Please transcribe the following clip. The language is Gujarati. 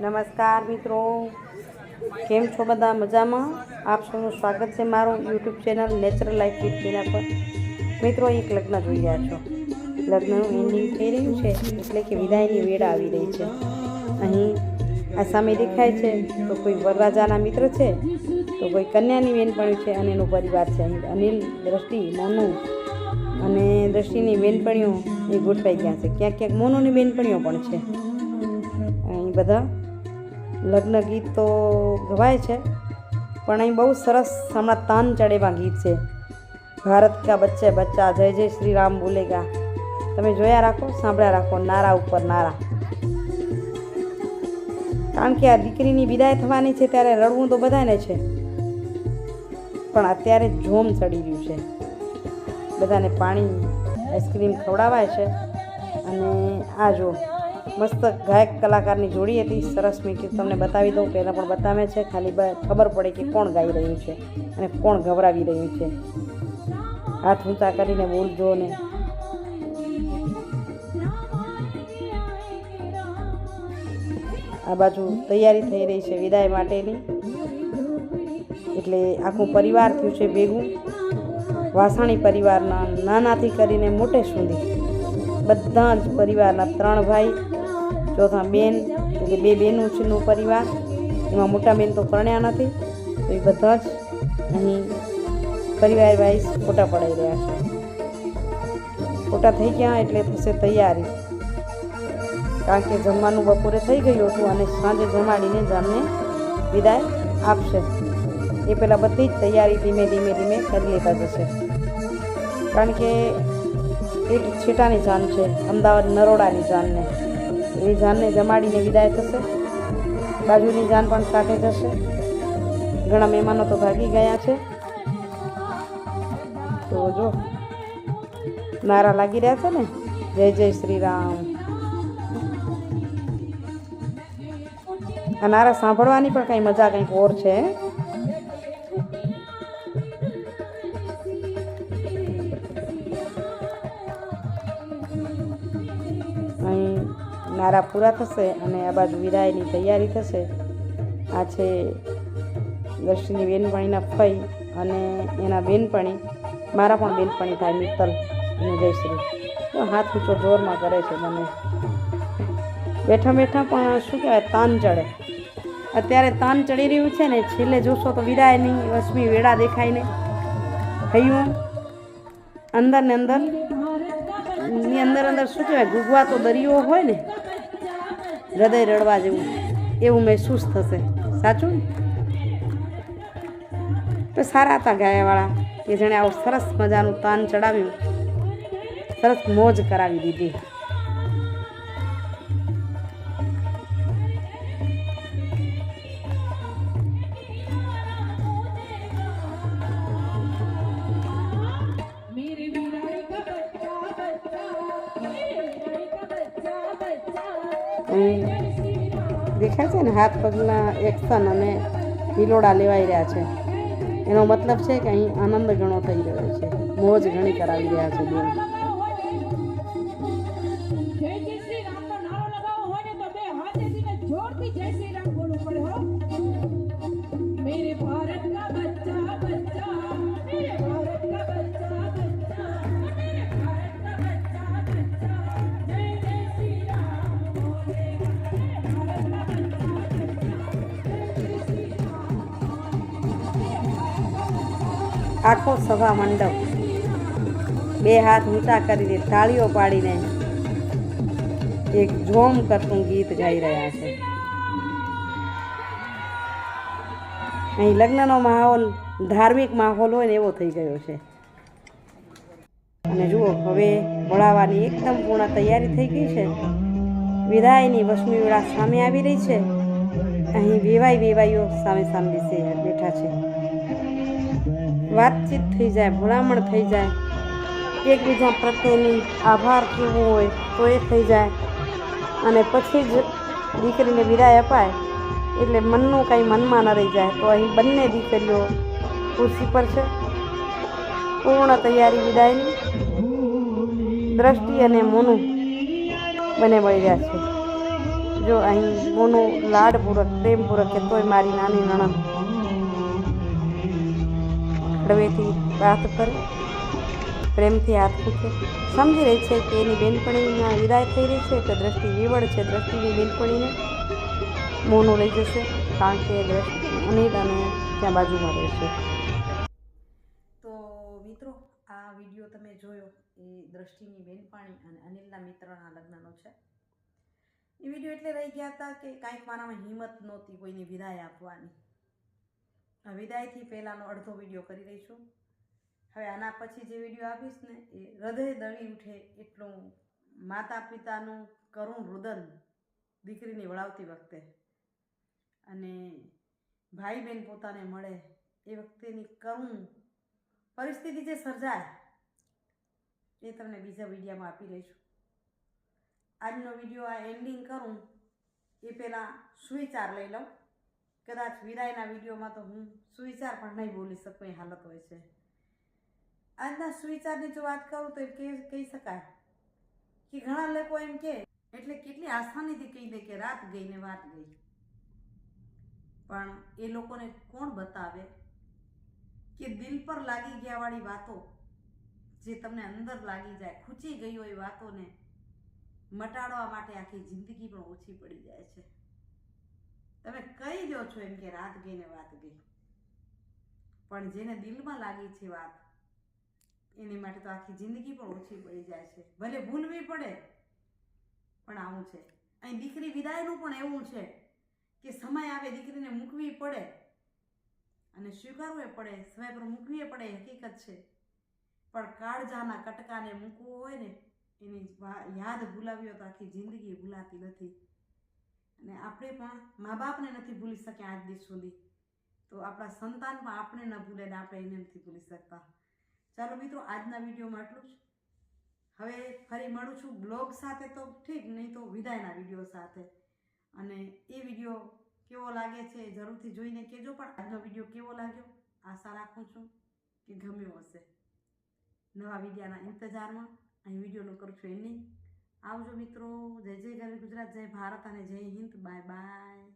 નમસ્કાર મિત્રો. કેમ છો બધા મજામાં? આપ સૌનું સ્વાગત છે મારું YouTube channel natural life with તેના પર. મિત્રો, એક લગ્ન જોઈ રહ્યા છો. લગ્નનું એન્ડિંગ થઈ રહ્યું છે, એટલે કે વિદાયની વેળ આવી રહી છે. અહીં આ સામે દેખાય છે, તો કોઈ વરરાજાના મિત્ર છે, તો કોઈ કન્યાની બેનપણી છે અને એનો પરિવાર છે અહીં. અનિલ દ્રષ્ટિ મોનુ અને દ્રષ્ટિની બેનપણીઓ એ ગોઠવાઈ ગયા છે. ક્યાંક ક્યાંક મોનોની બેનપણીઓ પણ છે. અહીં બધા લગ્ન ગીત તો ગવાય છે, પણ અહીં બહુ સરસ હમણાં તાન ચડેવા ગીત છે. ભારત કા બચ્ચે બચ્ચા, જય જય શ્રી રામ બોલેગા. તમે જોયા રાખો, સાંભળ્યા રાખો, નારા ઉપર નારા. કારણ કે આ દીકરીની વિદાય થવાની છે, ત્યારે રડવું તો બધાને છે. પણ અત્યારે જોમ ચડી રહ્યું છે. બધાને પાણી, આઈસ્ક્રીમ ખવડાવાય છે. અને આ જો મસ્ત ગાયક કલાકારની જોડી હતી, સરસ મેં કીધું, તમને બતાવી દઉં પહેલાં પણ બતાવે છે. ખાલી ખબર પડે કે કોણ ગાઈ રહ્યું છે અને કોણ ગવરાવી રહ્યું છે. હાથ ઊંચા કરીને બોલજો ને. આ બાજુ તૈયારી થઈ રહી છે વિદાય માટેની. એટલે આખું પરિવાર થયું છે ભેગું. વાસાણી પરિવારના નાનાથી કરીને મોટે સુધી. બધા જ પરિવારના ત્રણ ભાઈ ચોથા બેન એટલે બે બેનું છેલ્લું પરિવાર, એમાં મોટા બેન તો પરણ્યા નથી, તો એ બધા જ અહીં પરિવાર વાઇઝ ફોટા પડાઈ રહ્યા છે. ફોટા થઈ ગયા એટલે થશે તૈયારી. કારણ કે જમવાનું બપોરે થઈ ગયું હતું અને સાંજે જમાડીને જામને વિદાય આપશે. એ પહેલાં બધી જ તૈયારી ધીમે ધીમે ધીમે કરી લેતા જશે. કારણ કે એક છેટાની જાન છે, અમદાવાદ નરોડાની જાનને. એ જાનને જમાડીને વિદાય થશે. બાજુની જાન પણ સાથે જશે. ઘણા મહેમાનો તો ભાગી ગયા છે. તો જો, નારા લાગી રહ્યા છે ને? જય જય શ્રી રામ આ નારા સાંભળવાની પણ કંઈ મજા કંઈક ઓર છે નારા પૂરા થશે અને આ બાજુ વિદાયની તૈયારી થશે. આ છે દર્શની બેનપણીના ફઈ અને એના બેનપણી, મારા પણ બેનપણી થાય મિત્તલ અને જયશ્રી. તો હાથ ઊંચો જોરમાં કરે છે મને બેઠા બેઠા પણ શું કહેવાય, તાન ચડે. અત્યારે તાન ચડી રહ્યું છે ને, છેલ્લે જોશો તો વિદાયની વસમી વેળા દેખાય ને. હૈયું અંદર ને અંદરની અંદર અંદર શું કહેવાય, ગુગવાતો દરિયો હોય ને હૃદય રડવા જેવું. એવું મહેસૂસ થશે. સાચું? તો સારા હતા ગાયાવાળા. કે જેણે આવું સરસ મજાનું તાન ચડાવ્યું. સરસ મોજ કરાવી દીધી. દેખાય છે ને, હાથ પગના એક્શન અને હિલોડા લેવાઈ રહ્યા છે. એનો મતલબ છે કે અહીં આનંદ ઘણો થઈ રહ્યો છે. મોજ ઘણી કરાવી રહ્યા છે બેન. ને આખો સભા મંડપ. બે હાથ ઊંચા કરીને તાળીઓ પાડીને એક જોમ કરતું ગીત ગાઈ રહ્યા છે. અહીં લગ્નનો માહોલ, ધાર્મિક માહોલ હોય ને એવો થઈ ગયો છે. અને જુઓ, હવે વળાવવાની એકદમ પૂર્ણ તૈયારી થઈ ગઈ છે. વિદાયની વસમી વેળા સામે આવી રહી છે. અહીં વેવાઈ વેવાઈઓ સામે સામે બેસે બેઠા છે. વાતચીત થઈ જાય, ભલામણ થઈ જાય. એકબીજા પ્રત્યેની આભાર કેવો હોય તો એ થઈ જાય. અને પછી જ દીકરીને વિદાય અપાય, એટલે મનનું કાંઈ મનમાં ન રહી જાય. તો અહીં બંને દીકરીઓ ખુરશી પર છે. પૂર્ણ તૈયારી વિદાયની. દ્રષ્ટિ અને મોનું બંને મળી રહ્યા છે. જો અહીં મોનો લાડપૂર્વક પ્રેમપૂર્વક કે તોય મારી નાની નણંદ. હળવેથી વાત કરે? પ્રેમથી હાથ પૂછે. સમજી રહી છે કે એની બેનપણીમાં વિદાય થઈ રહી છે તો દ્રષ્ટિ વિવળ છે. દ્રષ્ટિની બેનપણીને મોનું લઈ જશે કારણ કે અનિલ અને ત્યાં બાજુમાં રહેશે તો મિત્રો, આ વીડિયો તમે જોયો એ દ્રષ્ટિની બેનપાણી અને અનિલના મિત્રના લગ્નનો છે. એ વીડિયો એટલે રહી ગયા હતા કે કાંઈક મારામાં હિંમત નહોતી કોઈની વિદાય આપવાની. વિદાયથી પહેલાંનો અડધો વીડિયો કરી રહી હવે આના પછી જે વીડિયો આપીશ ને, એ હૃદય દળી ઉઠે એટલું માતા પિતાનું કરુણ રુદન દીકરીની વળાવતી વખતે. અને ભાઈ બહેન પોતાને મળે એ વખતેની કરુણ પરિસ્થિતિ જે સર્જાય, એ તમને બીજા વિડીયામાં આપી લઈશું. આજનો વીડિયો આ એન્ડિંગ કરું. એ પહેલાં સુવિચાર લઈ લઉં. કદાચ વિદાયના વિડીયોમાં તો હું સુવિચાર પણ નહીં બોલી શકું, એ હાલત હોય છે. આજના સુવિચારની જો વાત કરું તો એમ કહી કહી શકાય કે ઘણા લોકો એમ કે, એટલે કેટલી આસાનીથી કહી દે કે રાત ગઈ ને વાત ગઈ. પણ એ લોકોને કોણ બતાવે કે દિલ પર લાગી ગયા વાળી વાતો જે તમને અંદર લાગી જાય, ખૂંચી ગઈ હોય વાતોને મટાડવા માટે આખી જિંદગી પણ ઓછી પડી જાય છે. તમે કહી દો છો એમ કે રાત ગઈ ને વાત ગઈ. પણ જેને દિલમાં લાગી છે વાત, એની માટે તો આખી જિંદગી પણ ઓછી પડી જાય છે. ભલે ભૂલવી પડે, પણ આવું છે. અહીં દીકરી વિદાયનું પણ એવું છે કે સમય આવે દીકરીને મૂકવી પડે અને સ્વીકારવું પડે, સમય પર મૂકવી પડે હકીકત છે. પણ કાળજાના કટકાને મૂકવું હોય ને, એની યાદ ભૂલાવ્યો તો આખી જિંદગી ભૂલાતી નથી. અને આપણે પણ મા બાપને નથી ભૂલી શક્યા આજ દિવસ સુધી. તો આપણા સંતાન પણ આપણે ન ભૂલે ને આપણે એને નથી ભૂલી શકતા. ચાલો મિત્રો, આજના વિડીયોમાં આટલું જ. હવે ફરી મળું છું બ્લોગ સાથે તો ઠીક, નહીં તો વિદાયના વીડિયો સાથે. અને એ વીડિયો કેવો લાગે છે એ જરૂરથી જોઈને કહેજો, પણ આજનો વીડિયો કેવો લાગ્યો આશા રાખું છું કે ગમ્યો હશે. નવા વિડીયાના ઇંતજારમાં અહીં વિડીયોનું કરું છું એન્ડિંગ આવજો મિત્રો. જય જય ગરવી ગુજરાત જય ભારત અને જય હિન્દ. Bye bye.